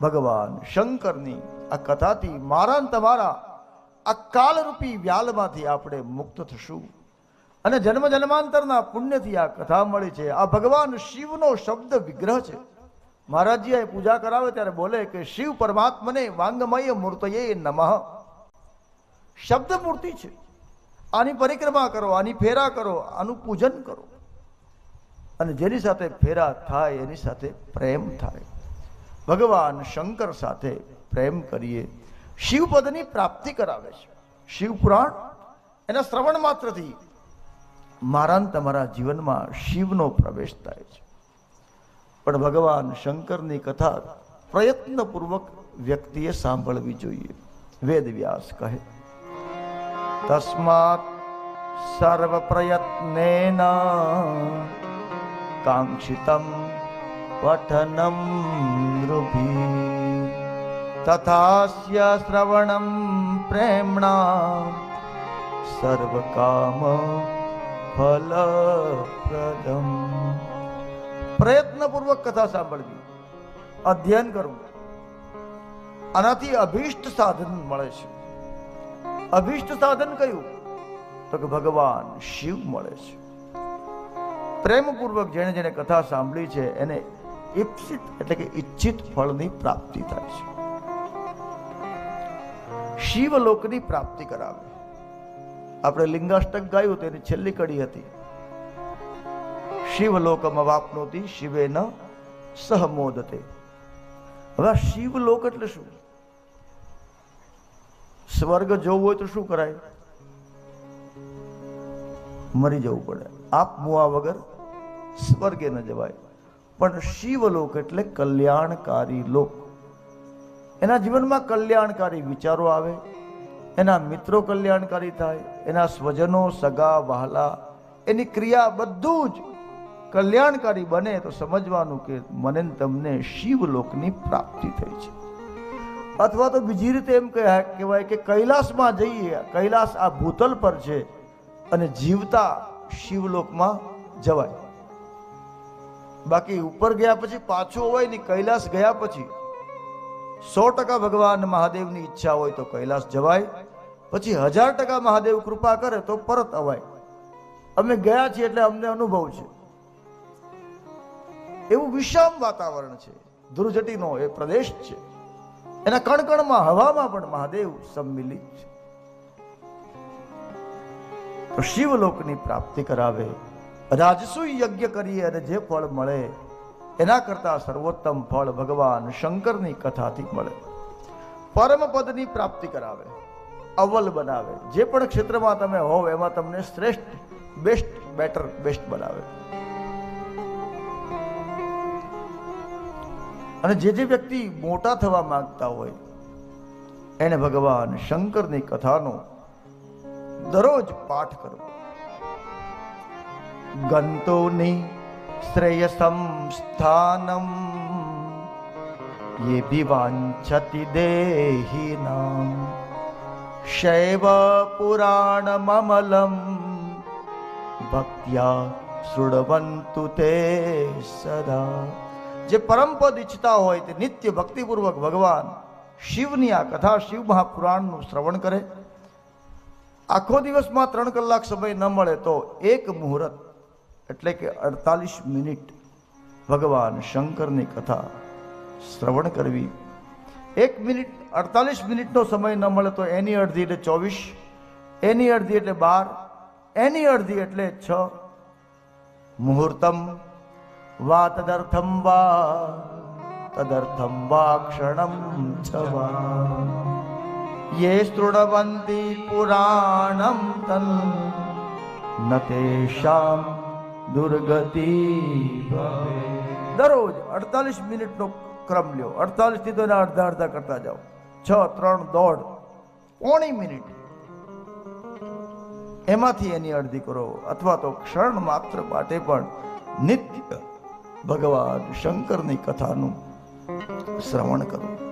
ભગવાન શંકરની આ કથાથી મારા તમારા આ કાલરૂપી વ્યાલમાંથી આપણે મુક્ત થશું. અને જન્મ જન્માંતરના પુણ્યથી આ કથા મળી છે. આ ભગવાન શિવનો શબ્દ વિગ્રહ છે. મહારાજજી આ પૂજા કરાવે ત્યારે બોલે કે શિવ પરમાત્મને વાંગમય મૂર્તયે નમઃ. શબ્દ મૂર્તિ છે. આની પરિક્રમા કરો, આની ફેરા કરો, આનું પૂજન કરો. અને જેની સાથે ફેરા થાય, એની સાથે પ્રેમ થાય. ભગવાન શંકર સાથે પ્રેમ કરીએ. શિવપદની પ્રાપ્તિ કરાવે છે. શિવપુરાણ, એના શ્રવણ માત્રથી મારા તમારા જીવનમાં શિવનો પ્રવેશ થાય છે. પણ ભગવાન શંકરની કથા પ્રયત્નપૂર્વક વ્યક્તિએ સાંભળવી જોઈએ. વેદ વ્યાસ કહે, તસ્માત સર્વ પ્રયત્નેન કાંક્ષિતમ પઠનમ નૃભી તથાસ્ય શ્રવણમ પ્રેમણા સર્વકામ પ્રયત્નપૂર્વક કથા સાંભળવી અધ્યયન કરવું આનાથી અભીષ્ટ સાધન મળે છે અભીષ્ટ સાધન કયું તો કે ભગવાન શિવ મળે છે પ્રેમપૂર્વક જેણે જેણે કથા સાંભળી છે એને ઈપ્સિત એટલે કે ઈચ્છિત ફળની પ્રાપ્તિ થાય છે. શિવલોકની પ્રાપ્તિ કરાવે. આપણે લિંગાષ્ટક ગાયું તેની છેલ્લી કડી હતી. શિવલોકમાં વાપનોતી શિવે ન સહમોદતે. હવે શિવલોક એટલે શું? સ્વર્ગ જોવું હોય તો શું કરાય? મરી જવું પડે. આપ મુઆ વગર સ્વર્ગે ન જવાય. પણ શિવલોક એટલે કલ્યાણકારી લોક. એના જીવનમાં કલ્યાણકારી વિચારો આવે, એના મિત્રો કલ્યાણકારી થાય, એના સ્વજનો, સગા, વહાલા, એની ક્રિયા બધું જ કલ્યાણકારી બને તો સમજવાનું કે મને તમને શિવલોકની પ્રાપ્તિ થઈ છે. અથવા તો બીજી રીતે એમ કહે- કહેવાય કે કૈલાસમાં જઈએ, કૈલાસ આ ભૂતલ પર છે અને જીવતા શિવલોકમાં જવાય. બાકી ઉપર ગયા પછી પાછું હોય ને કૈલાસ ગયા પછી. સો ટકા ભગવાન મહાદેવની ઈચ્છા હોય તો કૈલાસ જવાય, પછી હજાર ટકા મહાદેવ કૃપા કરે તો પરત અવાય. અમે ગયા છીએ એટલે અમને અનુભવ છે. એવું વિષમ વાતાવરણ છે. ધ્રુજટીનો એ પ્રદેશ છે. એના કણકણમાં, હવામાં પણ મહાદેવ સંમિલિત છે. શિવલોકની પ્રાપ્તિ કરાવે. રાજસુ યજ્ઞ કરીએ અને જે ફળ મળે, એના કરતા સર્વોત્તમ ફળ ભગવાન શંકરની કથાથી મળે. પરમ પદની પ્રાપ્તિ કરાવે અવ્વલ બનાવે. જે પણ ક્ષેત્રમાં તમે હોવ, એમાં તમને શ્રેષ્ઠ, બેસ્ટ, બેટર, બેસ્ટ બનાવે. અને જે જે વ્યક્તિ મોટા થવા માંગતા હોય, એને ભગવાન શંકરની કથાનો દરરોજ પાઠ કરવો. ગંતોની શ્રેયસમ સ્થાનમ ये भी वाञ्छति देहिनां शैव पुराणममलं ભક્ત્યા શૃણવંતુ તે સદા જે પરમપદ ઈચ્છતા હોય તે નિત્ય ભક્તિપૂર્વક ભગવાન શિવની આ કથા શિવ મહાપુરાણનું શ્રવણ કરે આખો દિવસમાં ત્રણ કલાક સમય ન મળે તો એક મુહૂર્ત એટલે કે અડતાલીસ મિનિટ ભગવાન શંકરની કથા શ્રવણ કરવી. એક મિનિટ, અડતાલીસ મિનિટનો સમય ન મળે તો એની અડધી એટલે ચોવીસ, એની અડધી એટલે બાર, એની અડધી એટલે છ. મુહૂર્તમ વા તદર્થમ વા તદર્થમ વા ક્ષણમ છવા યે શૃણવંતી પુરાણમ તન, ન તેષામ દુર્ગતિ દરરોજ અડતાલીસ મિનિટનો ક્રમ લ્યો. અડતાલીસથી તો અડધા અડધા કરતા જાઓ. છ, ત્રણ, દોઢ, પોણી મિનિટ. એમાંથી એની અડધી કરો. અથવા તો ક્ષણ માત્ર માટે પણ નિત્ય ભગવાન શંકરની કથાનું શ્રવણ કરો.